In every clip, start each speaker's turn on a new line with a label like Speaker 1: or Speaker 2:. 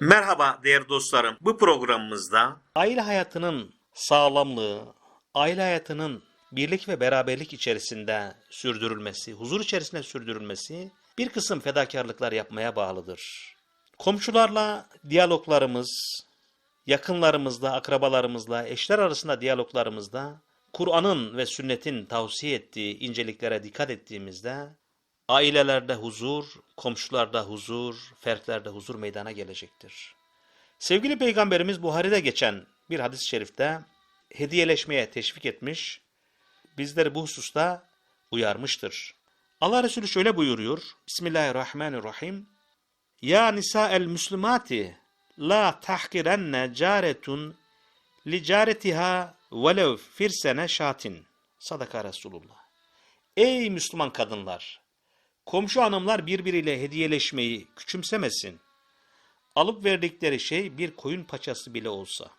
Speaker 1: Merhaba değerli dostlarım. Bu programımızda
Speaker 2: Aile hayatının sağlamlığı, aile hayatının birlik ve beraberlik içerisinde sürdürülmesi, huzur içerisinde sürdürülmesi bir kısım fedakarlıklar yapmaya bağlıdır. Komşularla diyaloglarımız, yakınlarımızla, akrabalarımızla, eşler arasında diyaloglarımızda Kur'an'ın ve sünnetin tavsiye ettiği inceliklere dikkat ettiğimizde ailelerde huzur, komşularda huzur, fertlerde huzur meydana gelecektir. Sevgili Peygamberimiz Buhari'de geçen bir hadis-i şerifte hediyeleşmeye teşvik etmiş, bizleri bu hususta uyarmıştır. Allah Resulü şöyle buyuruyor, Bismillahirrahmanirrahim, Ya nisa'el müslümati, la tahkirenne caretun li caretiha velev firsene şatin. Sadaka Resulullah. Ey Müslüman kadınlar! Komşu hanımlar birbiriyle hediyeleşmeyi küçümsemesin. Alıp verdikleri şey bir koyun paçası bile olsa.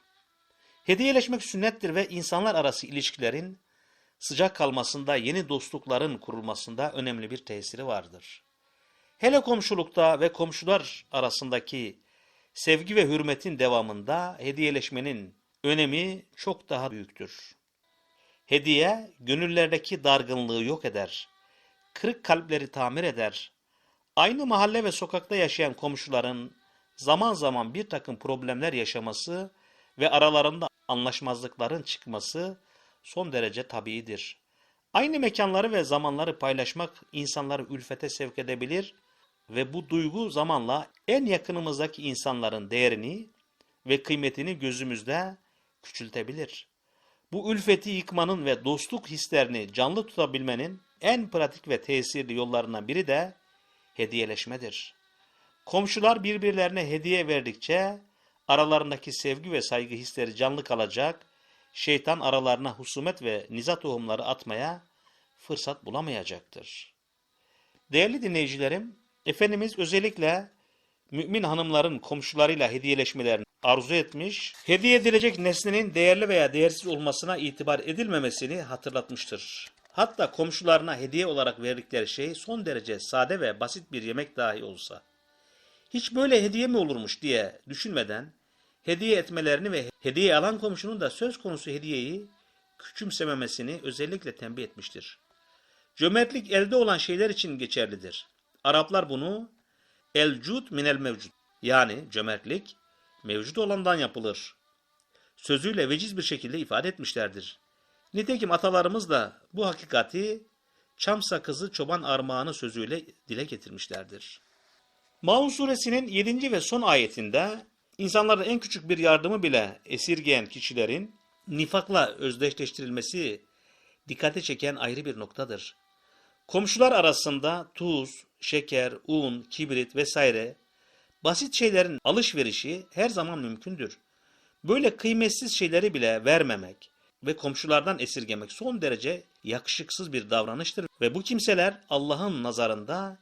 Speaker 2: Hediyeleşmek sünnettir ve insanlar arası ilişkilerin sıcak kalmasında, yeni dostlukların kurulmasında önemli bir tesiri vardır. Hele komşulukta ve komşular arasındaki sevgi ve hürmetin devamında hediyeleşmenin önemi çok daha büyüktür. Hediye, gönüllerdeki dargınlığı yok eder, kırık kalpleri tamir eder. Aynı mahalle ve sokakta yaşayan komşuların zaman zaman bir takım problemler yaşaması ve aralarında anlaşmazlıkların çıkması son derece tabiidir. Aynı mekanları ve zamanları paylaşmak insanları ülfete sevk edebilir ve bu duygu zamanla en yakınımızdaki insanların değerini ve kıymetini gözümüzde küçültebilir. Bu ülfeti yıkmanın ve dostluk hislerini canlı tutabilmenin en pratik ve tesirli yollarından biri de hediyeleşmedir. Komşular birbirlerine hediye verdikçe aralarındaki sevgi ve saygı hisleri canlı kalacak, şeytan aralarına husumet ve niza tohumları atmaya fırsat bulamayacaktır. Değerli dinleyicilerim, Efendimiz özellikle mümin hanımların komşularıyla hediyeleşmelerini arzu etmiş, hediye edilecek nesnenin değerli veya değersiz olmasına itibar edilmemesini hatırlatmıştır. Hatta komşularına hediye olarak verdikleri şey son derece sade ve basit bir yemek dahi olsa, hiç böyle hediye mi olurmuş diye düşünmeden, hediye etmelerini ve hediye alan komşunun da söz konusu hediyeyi küçümsememesini özellikle tembih etmiştir. Cömertlik elde olan şeyler için geçerlidir. Araplar bunu el cud minel mevcud yani cömertlik mevcut olandan yapılır. Sözüyle veciz bir şekilde ifade etmişlerdir. Nitekim atalarımız da bu hakikati çam sakızı çoban armağanı sözüyle dile getirmişlerdir. Maun suresinin 7. ve son ayetinde insanların en küçük bir yardımı bile esirgeyen kişilerin nifakla özdeşleştirilmesi dikkate çeken ayrı bir noktadır. Komşular arasında tuz, şeker, un, kibrit vesaire basit şeylerin alışverişi her zaman mümkündür. Böyle kıymetsiz şeyleri bile vermemek ve komşulardan esirgemek son derece yakışıksız bir davranıştır ve bu kimseler Allah'ın nazarında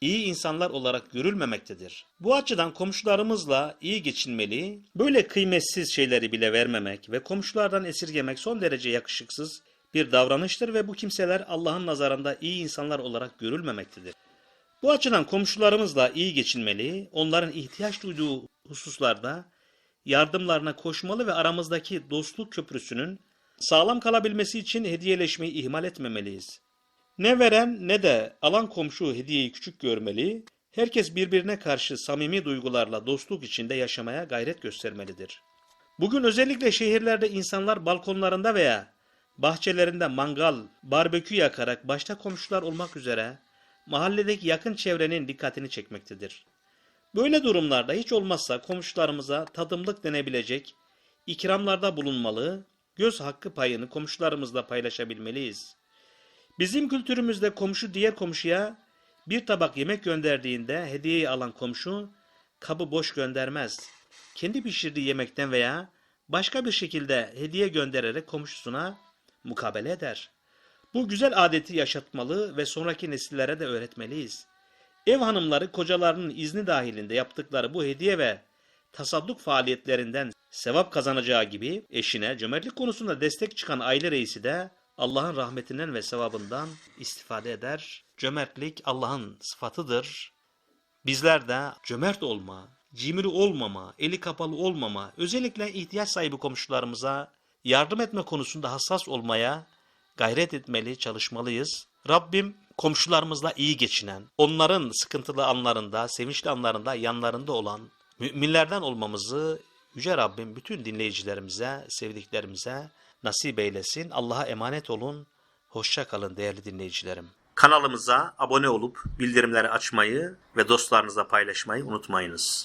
Speaker 2: iyi insanlar olarak görülmemektedir. Bu açıdan komşularımızla iyi geçinmeli, böyle kıymetsiz şeyleri bile vermemek ve komşulardan esirgemek son derece yakışıksız bir davranıştır ve bu kimseler Allah'ın nazarında iyi insanlar olarak görülmemektedir. Bu açıdan komşularımızla iyi geçinmeli, onların ihtiyaç duyduğu hususlarda yardımlarına koşmalı ve aramızdaki dostluk köprüsünün sağlam kalabilmesi için hediyeleşmeyi ihmal etmemeliyiz. Ne veren ne de alan komşu hediyeyi küçük görmeli, herkes birbirine karşı samimi duygularla dostluk içinde yaşamaya gayret göstermelidir. Bugün özellikle şehirlerde insanlar balkonlarında veya bahçelerinde mangal, barbekü yakarak başta komşular olmak üzere mahalledeki yakın çevrenin dikkatini çekmektedir. Böyle durumlarda hiç olmazsa komşularımıza tadımlık denebilecek ikramlarda bulunmalı, göz hakkı payını komşularımızla paylaşabilmeliyiz. Bizim kültürümüzde komşu diğer komşuya bir tabak yemek gönderdiğinde hediyeyi alan komşu kabı boş göndermez. Kendi pişirdiği yemekten veya başka bir şekilde hediye göndererek komşusuna mukabele eder. Bu güzel adeti yaşatmalı ve sonraki nesillere de öğretmeliyiz. Ev hanımları kocalarının izni dahilinde yaptıkları bu hediye ve tasadduk faaliyetlerinden sevap kazanacağı gibi eşine cömertlik konusunda destek çıkan aile reisi de Allah'ın rahmetinden ve sevabından istifade eder. Cömertlik Allah'ın sıfatıdır. Bizler de cömert olma, cimri olmama, eli kapalı olmama, özellikle ihtiyaç sahibi komşularımıza yardım etme konusunda hassas olmaya gayret etmeli, çalışmalıyız. Rabbim komşularımızla iyi geçinen, onların sıkıntılı anlarında, sevinçli anlarında yanlarında olan müminlerden olmamızı Yüce Rabbim bütün dinleyicilerimize, sevdiklerimize nasip eylesin. Allah'a emanet olun. Hoşça kalın değerli dinleyicilerim.
Speaker 1: Kanalımıza abone olup bildirimleri açmayı ve dostlarınızla paylaşmayı unutmayınız.